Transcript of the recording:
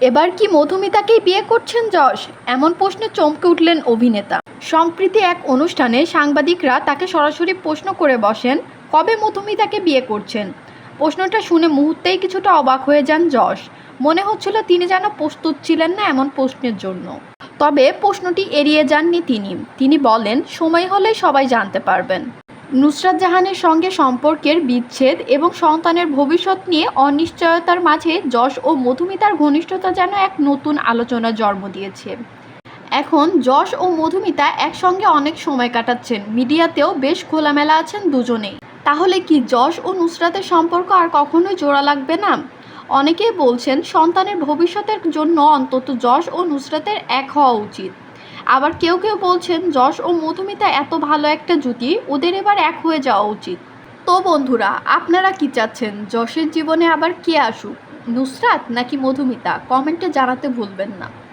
এবার কি মধুমিতাকেই বিয়ে করছেন যশ এমন প্রশ্নে চমকে উঠলেন অভিনেতা। সম্প্রীতি এক অনুষ্ঠানে সাংবাদিকরা তাকে সরাসরি প্রশ্ন করে বসেন, কবে মধুমিতাকে বিয়ে করছেন? প্রশ্নটা শুনে মুহূর্তেই কিছুটা অবাক হয়ে যান যশ মনে হচ্ছিল তিনি যেন প্রস্তুত ছিলেন না এমন প্রশ্নের জন্য। তবে প্রশ্নটি এড়িয়ে যাননি তিনি। তিনি বলেন, সময় হলে সবাই জানতে পারবেন। নুসরাত জাহানের সঙ্গে সম্পর্কের বিচ্ছেদ এবং সন্তানের ভবিষ্যৎ নিয়ে অনিশ্চয়তার মাঝে যশ ও মধুমিতার ঘনিষ্ঠতা যেন এক নতুন আলোচনার জন্ম দিয়েছে। এখন যশ ও মধুমিতা একসঙ্গে অনেক সময় কাটাচ্ছেন। মিডিয়াতেও বেশ খোলামেলা আছেন দুজনেই। তাহলে কি যশ ও নুসরাতের সম্পর্ক আর কখনোই জোড়া লাগবে না? অনেকেই বলছেন, সন্তানের ভবিষ্যতের জন্য অন্তত যশ ও নুসরাতের এক হওয়া উচিত। আবার কেউ কেউ বলছেন, যশ ও মধুমিতা এত ভালো একটা জুটি, ওদের এবার এক হয়ে যাওয়া উচিত। তো বন্ধুরা, আপনারা কি চাচ্ছেন? যশের জীবনে আবার কে আসুক? নুসরাত নাকি মধুমিতা? কমেন্টে জানাতে ভুলবেন না।